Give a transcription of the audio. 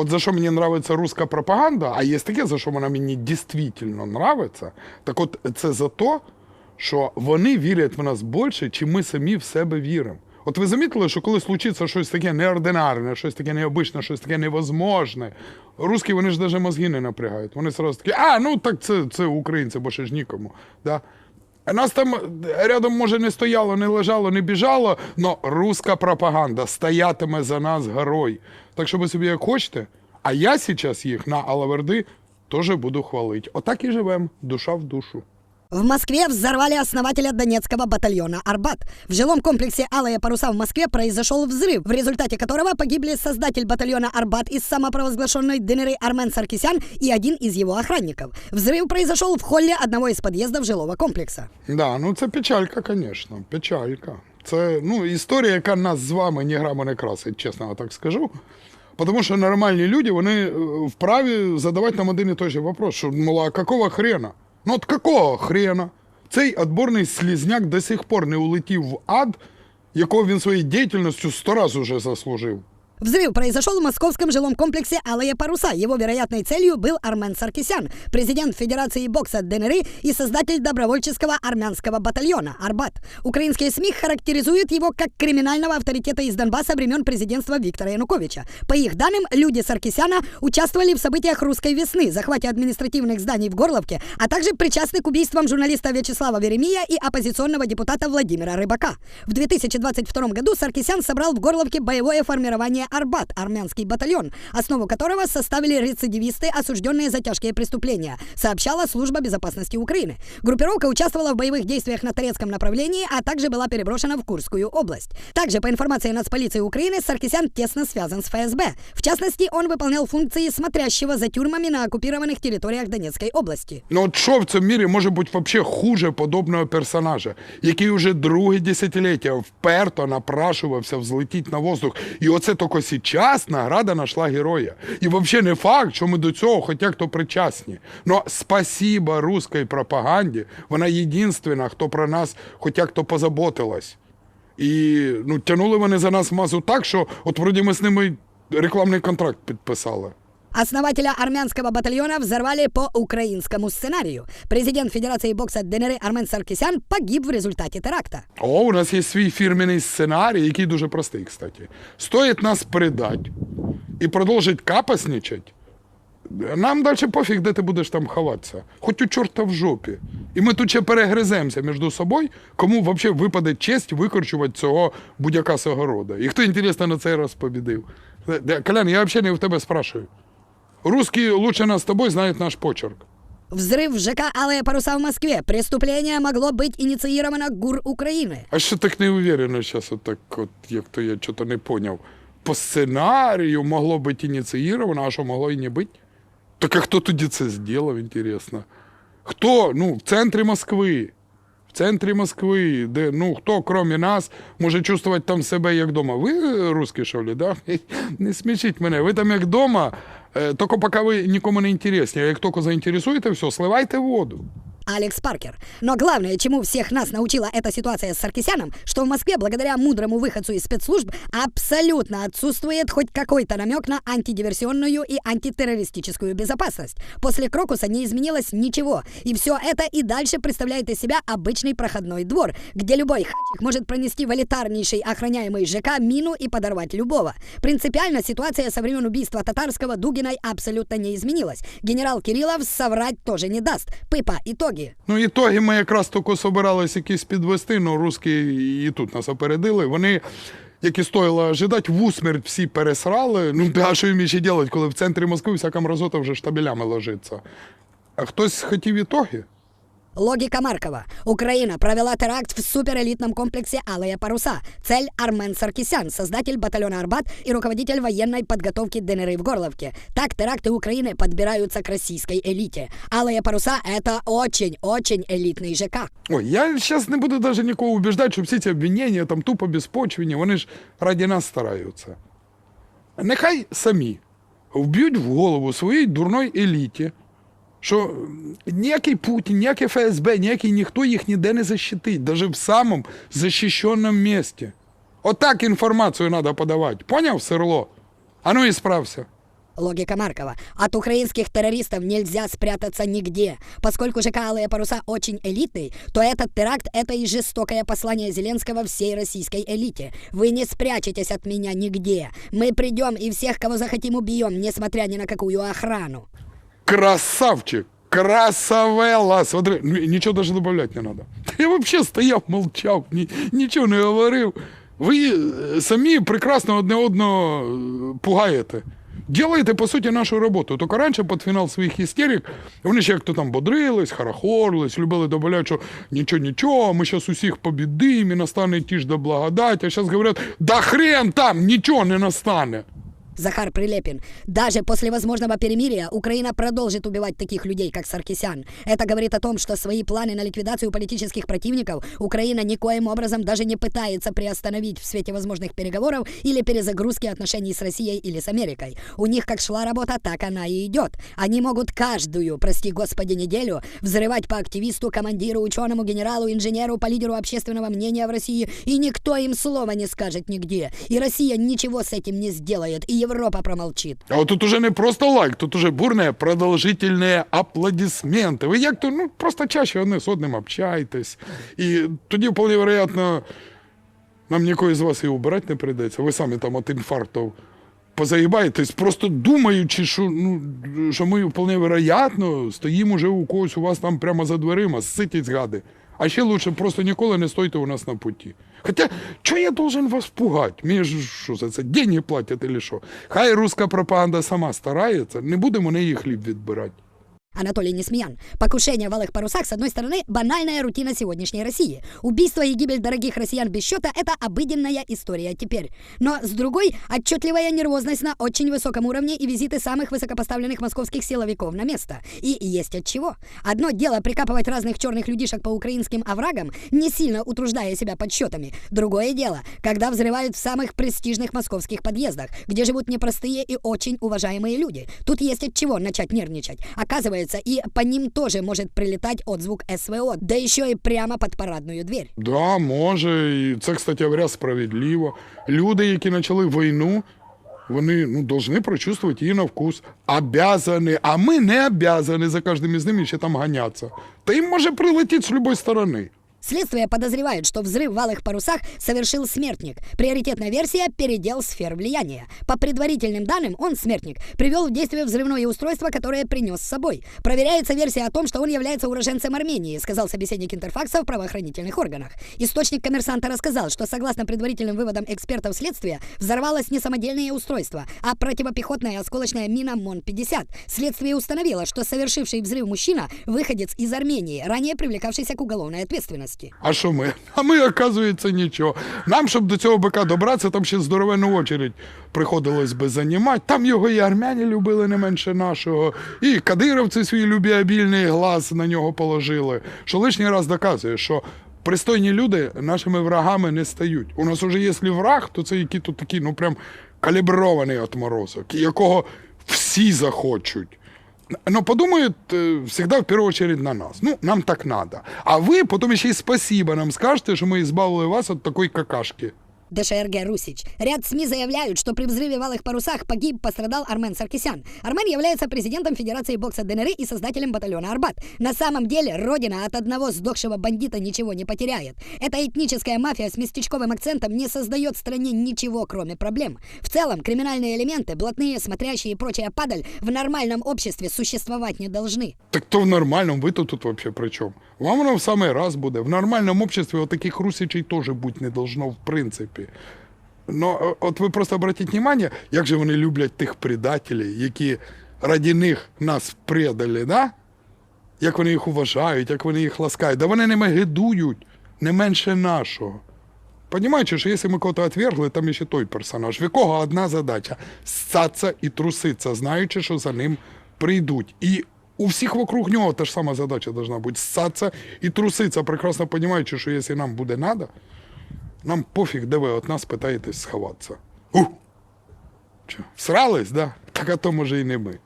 От за що мені нравиться руська пропаганда, а є таке, за що вона мені дійсно нравиться, так от це за те, що вони вірять в нас більше, чи ми самі в себе віримо. От ви замітили, що коли случиться щось таке неординарне, щось таке необичне, щось таке невозможне, русські вони ж навіть мозги не напрягають. Вони сразу такі, а, ну так це, це українці, бо ще ж нікому. Да? Нас там рядом, може, не стояло, не лежало, не біжало, але руська пропаганда стоятиме за нас горой. Так що ви собі як хочете, а я зараз їх на Алаверди теж буду хвалити. Отак і живемо, душа в душу. В Москве взорвали основателя Донецкого батальона «Арбат». В жилом комплексе «Алые паруса» в Москве произошел взрыв, в результате которого погибли создатель батальона «Арбат» из самопровозглашенной ДНР Армен Саркисян и один из его охранников. Взрыв произошел в холле одного из подъездов жилого комплекса. Да, ну це печалька, звісно, печалька. Це ну, історія, яка нас з вами ні граму не красить, чесно я так скажу. Тому що нормальні люди, вони е, вправі задавати нам один і той же вопрос, що, мол, какого хрена? Ну от какого хрена? Цей отборний слізняк до сих пор не улетів в ад, якого він своєю діяльністю сто разів уже заслужив. Взрыв произошел в московском жилом комплексе «Алые паруса». Его вероятной целью был Армен Саркисян, президент Федерации бокса ДНР и создатель добровольческого армянского батальона «Арбат». Украинские СМИ характеризуют его как криминального авторитета из Донбасса времен президентства Виктора Януковича. По их данным, люди Саркисяна участвовали в событиях «Русской весны», захвате административных зданий в Горловке, а также причастны к убийствам журналиста Вячеслава Веремия и оппозиционного депутата Владимира Рыбака. В 2022 году Саркисян собрал в Горловке боевое формирование «Арбат» – армянский батальон, основу которого составили рецидивисты, осужденные за тяжкие преступления, сообщала Служба безопасности Украины. Группировка участвовала в боевых действиях на Торецком направлении, а также была переброшена в Курскую область. Также, по информации Нацполиции Украины, Саркисян тесно связан с ФСБ. В частности, он выполнял функции смотрящего за тюрьмами на оккупированных территориях Донецкой области. Ну от що в цьому мірі може бути вообще хуже подобного персонажа, який уже друге десятиліття вперто напрашувався взлетіти на воздух. І оце тільки зараз награда нашла героя. І взагалі не факт, що ми до цього хоча хто причасні. Но спасіба руській пропаганді, вона єдинственна, хто про нас хоча хто позаботилась. І ну, тянули вони за нас мазу так, що от вроді ми з ними рекламний контракт підписали. Основателя армянского батальона взорвали по украинскому сценарию. Президент Федерации бокса ДНР Армен Саркисян погиб в результате теракта. О, у нас є свій фірменний сценарій, який дуже простий, кстати. Стоїть нас предати і продовжить капасничать. Нам далі пофіг, де ти будеш там ховатися. Хоч у чорта в жопі. І ми тут ще перегриземося між собою, кому взагалі випаде честь викорчувати цього будь-яка согорода. І хто, інтересно, на цей раз побідив. Колян, я взагалі не в тебе спрашиваю. Русські лучше нас з тобою знають наш почерк. Взрыв в ЖК «Алые паруса» в Москве. Преступление могло быть инициировано ГУР Украины. А що так не уверенно зараз, от так, от, як то я чого не поняв. По сценарію могло бути ініційовано, а що могло і не бути? Так а хто тоді це зробив, інтересно? Хто? Ну, в центрі Москви. В центрі Москви, де ну хто, крім нас, може чувствувати там себе як вдома. Ви е, русські, що ли, да? Не смішіть мене. Ви там як вдома, е, тільки поки ви нікому не інтересні. А як тільки заінтересуєте, все, сливайте воду. Алекс Паркер. Но главное, чему всех нас научила эта ситуация с Саркисяном, что в Москве, благодаря мудрому выходцу из спецслужб, абсолютно отсутствует хоть какой-то намек на антидиверсионную и антитеррористическую безопасность. После Крокуса не изменилось ничего, и все это и дальше представляет из себя обычный проходной двор, где любой хачик может пронести в элитарнейший охраняемый ЖК мину и подорвать любого. Принципиально ситуация со времен убийства Татарского Дугиной абсолютно не изменилась. Генерал Кириллов соврать тоже не даст. Пыпа, итоги. Ну, ітоги ми якраз тільки собирались якісь підвести, але русські і тут нас опередили. Вони, як і стоїло ожидати, в усмерть всі пересрали. Ну, а що їм ще робити, коли в центрі Москви всяка мразота вже штабелями ложиться. А хтось хотів ітоги? Логика Маркова. Украина провела теракт в суперэлитном комплексе «Алые паруса». Цель – Армен Саркисян, создатель батальона «Арбат» и руководитель военной подготовки ДНР в Горловке. Так теракты Украины подбираются к российской элите. «Алые паруса» – это очень-очень элитный ЖК. Ой, я зараз не буду навіть нікого убіждати, що всі ці обвинення там тупо безпочвені, вони ж раді нас стараються. Нехай самі вб'ють в голову своїй дурної еліті, що ніякий Путін, ніякий ФСБ, ніякий ніхто їх ніде не защитить, навіть в самому захищеному місці. Отак інформацію треба подавати. Поняв, Серло? А ну і справся. Логика Маркова. От украинских террористов нельзя спрятаться нигде. Поскольку ЖК «Алые паруса» очень элитный, то этот теракт – это и жестокое послание Зеленского всей российской элите. Вы не спрячетесь от меня нигде. Мы придем и всех, кого захотим, убьем, несмотря ни на какую охрану. Красавчик! Красавела! Смотри, ну, нічого даже добавлять не надо. Я вообще стояв, молчав, ні, нічого не говорив. Ви е, самі прекрасно одне одного е, пугаєте. Делаєте, по суті, нашу роботу. Тільки раніше під фінал своїх істерик, вони ще як то там бодрились, харахорились, любили добавляти, що нічого, нічого, ми зараз усіх побідимо і настане ті ж до благодать. А зараз говорять, да хрен там, нічого не настане. Захар Прилепин. Даже после возможного перемирия Украина продолжит убивать таких людей, как Саркисян. Это говорит о том, что свои планы на ликвидацию политических противников Украина никоим образом даже не пытается приостановить в свете возможных переговоров или перезагрузки отношений с Россией или с Америкой. У них как шла работа, так она и идет. Они могут каждую, прости господи, неделю взрывать по активисту, командиру, ученому, генералу, инженеру, по лидеру общественного мнения в России, и никто им слова не скажет нигде. И Россия ничего с этим не сделает, и Европа промолчит. А от тут уже не просто лайк, тут уже бурне продовжительні аплодисменти. Ви як то ну просто чаще одне з одним общаєтесь. І тоді, вполне вероятно, нам нікого з вас і убирати не прийдеться. Ви самі там от інфарктів позаїбаєтесь, просто думаючи, що, ну, що ми вполне вероятно стоїмо вже у когось у вас там прямо за дверима, ситіть гади. А ще лучше просто ніколи не стойте у нас на путі. Хоча, що я должен вас пугати? Мені ж що за це деньги платять или що? Хай руська пропаганда сама старається, не будемо неї хліб відбирати. Анатолий Несмеян. Покушение в алых парусах, с одной стороны, банальная рутина сегодняшней России. Убийство и гибель дорогих россиян без счета – это обыденная история теперь. Но с другой – отчетливая нервозность на очень высоком уровне и визиты самых высокопоставленных московских силовиков на место. И есть от чего. Одно дело прикапывать разных черных людишек по украинским оврагам, не сильно утруждая себя подсчетами. Другое дело, когда взрывают в самых престижных московских подъездах, где живут непростые и очень уважаемые люди. Тут есть от чего начать нервничать. Оказывается, и по ним тоже может прилетать отзвук СВО, да еще и прямо под парадную дверь. Да, може, і це, кстати говоря, справедливо. Люди, які почали війну, вони ну, повинні прочувствувати її на вкус. Обязані, а ми не обязані за кожним із ними ще там ганятися. Та їм може прилетіти з будь-якої сторони. Следствие подозревает, что взрыв в алых парусах совершил смертник. Приоритетная версия – передел сфер влияния. По предварительным данным, он, смертник, привел в действие взрывное устройство, которое принес с собой. Проверяется версия о том, что он является уроженцем Армении, сказал собеседник Интерфакса в правоохранительных органах. Источник коммерсанта рассказал, что согласно предварительным выводам экспертов следствия, взорвалось не самодельное устройство, а противопехотная осколочная мина МОН-50. Следствие установило, что совершивший взрыв мужчина – выходец из Армении, ранее привлекавшийся к уголовной ответственности. А що ми? А ми, оказується, нічого. Нам, щоб до цього бика добратися, там ще здоровенну очередь приходилось би займати. Там його і армяні любили не менше нашого, і кадировці свій любіабільний глаз на нього положили. Що лишній раз доказує, що пристойні люди нашими врагами не стають. У нас уже якщо враг, то це який тут такий, ну прям калібрований отморозок, якого всі захочуть Но подумают э, всегда в первую очередь на нас. Ну, нам так надо. А вы потом еще и спасибо нам скажете, что мы избавили вас от такой какашки. ДШРГ «Русич». Ряд СМИ заявляют, что при взрыве в Алых парусах погиб, пострадал Армен Саркисян. Армен является президентом Федерации бокса ДНР и создателем батальона «Арбат». На самом деле, родина от одного сдохшего бандита ничего не потеряет. Эта этническая мафия с местечковым акцентом не создает стране ничего, кроме проблем. В целом, криминальные элементы, блатные, смотрящие и прочая падаль в нормальном обществе существовать не должны. Так то в нормальному, ви то тут вообще при чому? Вам воно в самий раз буде. В нормальному обществі от таких русичей теж бути не должно, в принципі. Но е, от ви просто обратіть внимание, як же вони люблять тих предателів, які раді них нас предали, да? Як вони їх уважають, як вони їх ласкають. Да вони ними гидують не менше нашого. Понимаете, що якщо ми кого-то отвергли, там ще той персонаж, в якого одна задача ссаться і труситься, знаючи, що за ним прийдуть. І у всіх вокруг нього та ж сама задача должна бути ссатися і труситься, прекрасно розуміючи, що якщо нам буде треба, нам пофіг, де ви від нас питаєтесь сховатися. У! Чо, всрались, да? Так а то може і не ми.